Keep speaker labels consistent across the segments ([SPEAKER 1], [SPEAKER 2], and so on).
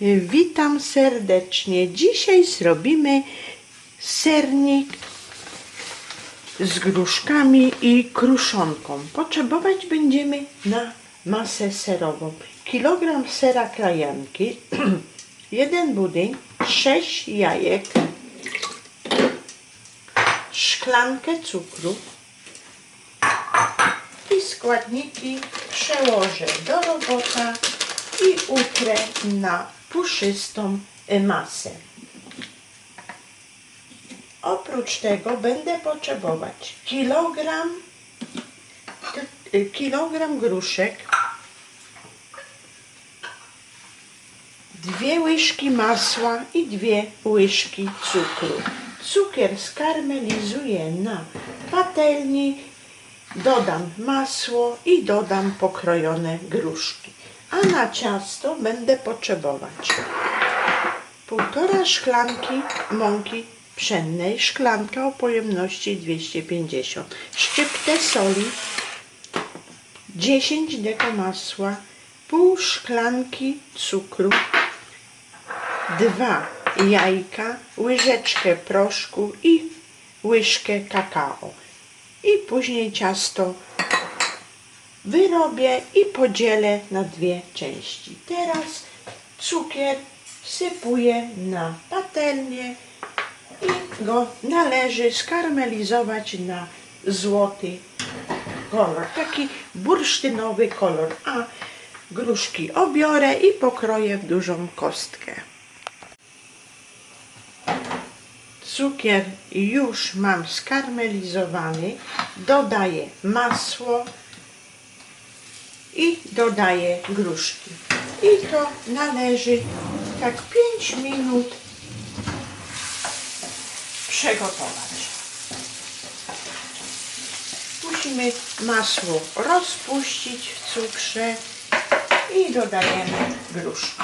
[SPEAKER 1] Witam serdecznie. Dzisiaj zrobimy sernik z gruszkami i kruszonką. Potrzebować będziemy na masę serową. Kilogram sera krajanki, jeden budyń, sześć jajek, szklankę cukru i składniki przełożę do robota i utrę na puszystą masę. Oprócz tego będę potrzebować kilogram, y, kilogram gruszek, dwie łyżki masła i dwie łyżki cukru. Cukier skarmelizuję na patelni, dodam masło i dodam pokrojone gruszki. A na ciasto będę potrzebować półtora szklanki mąki pszennej, szklanka o pojemności 250, szczyptę soli, 10 deko masła, pół szklanki cukru, dwa jajka, łyżeczkę proszku i łyżkę kakao. I później ciasto wyrobię i podzielę na dwie części. Teraz cukier wsypuję na patelnię i go należy skarmelizować na złoty kolor, taki bursztynowy kolor, a gruszki obiorę i pokroję w dużą kostkę. Cukier już mam skarmelizowany, dodaję masło i dodaję gruszki. I to należy tak 5 minut przygotować. Musimy masło rozpuścić w cukrze i dodajemy gruszki.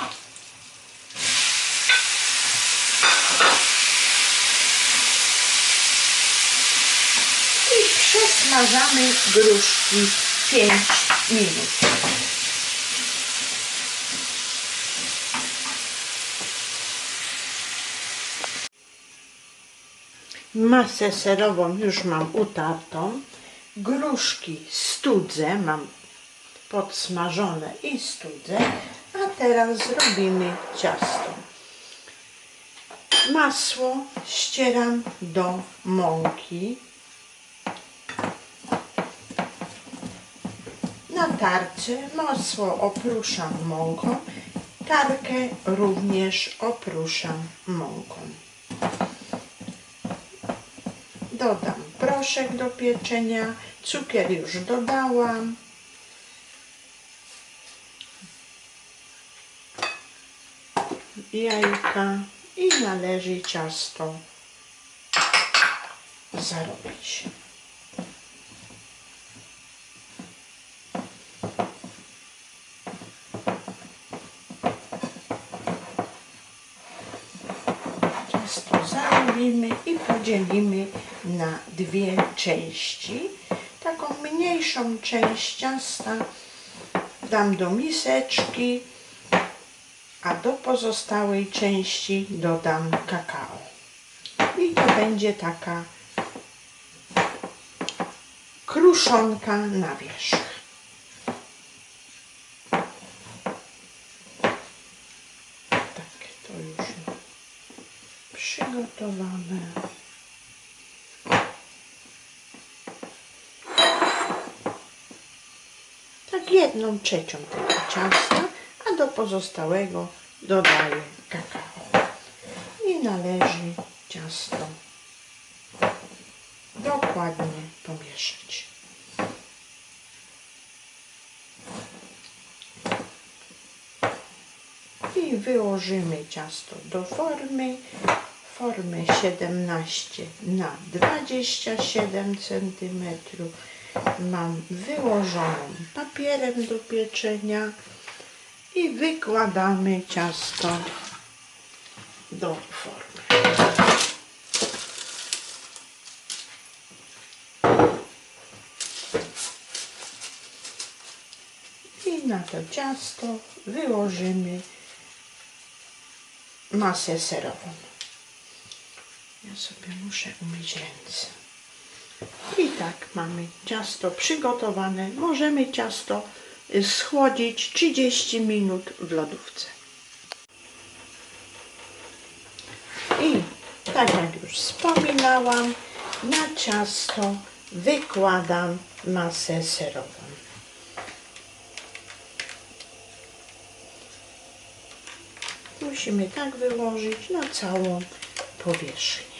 [SPEAKER 1] I przesmażamy gruszki 5 minut. Masę serową już mam utartą. Gruszki studzę, mam podsmażone i studzę. A teraz zrobimy ciasto. Masło ścieram do mąki. Na tarce masło opruszam mąką. Tarkę również opruszam mąką. Dodam proszek do pieczenia, cukier już dodałam. Jajka i należy ciasto zarobić. Ciasto zarobimy i podzielimy na dwie części. Taką mniejszą część ciasta dam do miseczki, a do pozostałej części dodam kakao. I to będzie taka kruszonka na wierzch. Tak, to już przygotowane. Jedną trzecią tego ciasta, a do pozostałego dodaję kakao. I należy ciasto dokładnie pomieszać. I wyłożymy ciasto do formy. Formę 17 na 27 cm. Mam wyłożoną papierem do pieczenia i wykładamy ciasto do formy. I na to ciasto wyłożymy masę serową. Ja sobie muszę umyć ręce. I tak mamy ciasto przygotowane. Możemy ciasto y, schłodzić 30 minut w lodówce. I tak jak już wspominałam, na ciasto wykładam masę serową. Musimy tak wyłożyć na całą powierzchnię.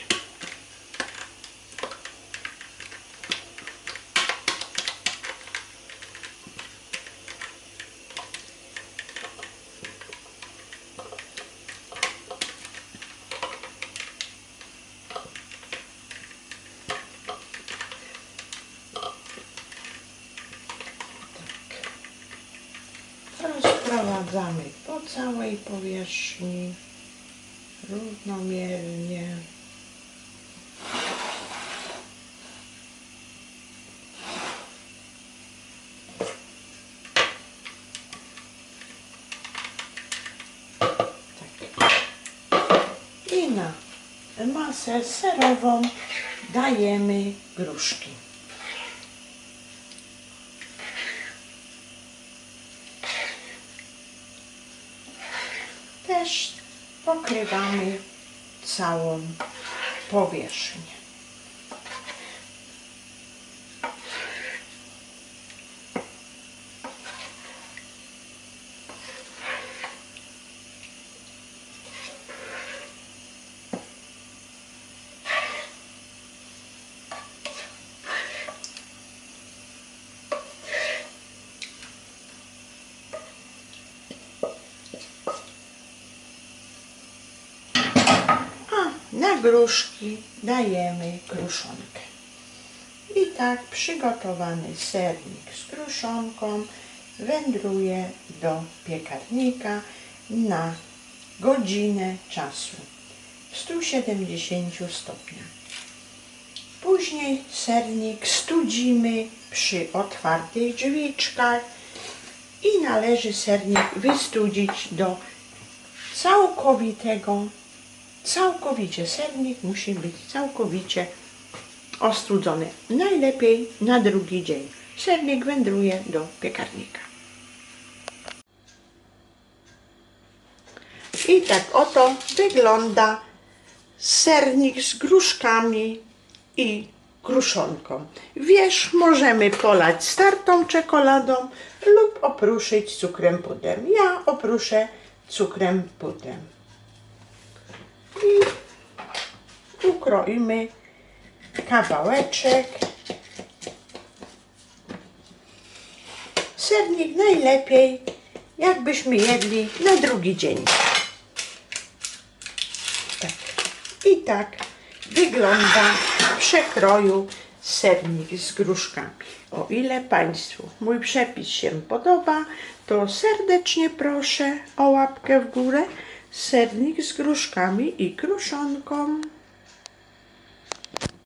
[SPEAKER 1] Rozprowadzamy po całej powierzchni równomiernie. Tak. I na masę serową dajemy gruszki. Pokrywamy całą powierzchnię. A na gruszki dajemy kruszonkę. I tak przygotowany sernik z kruszonką wędruje do piekarnika na godzinę czasu w 170 stopniach. Później sernik studzimy przy otwartych drzwiczkach i należy sernik wystudzić do całkowitego całkowicie, sernik musi być całkowicie ostudzony. Najlepiej na drugi dzień. Sernik wędruje do piekarnika. I tak oto wygląda sernik z gruszkami i kruszonką. Wierzch możemy polać startą czekoladą lub opruszyć cukrem pudrem. Ja opruszę cukrem pudrem i ukroimy kawałeczek. Sernik najlepiej, jakbyśmy jedli na drugi dzień. Tak. I tak wygląda w przekroju sernik z gruszkami. O ile Państwu mój przepis się podoba, to serdecznie proszę o łapkę w górę. Sernik z gruszkami i kruszonką.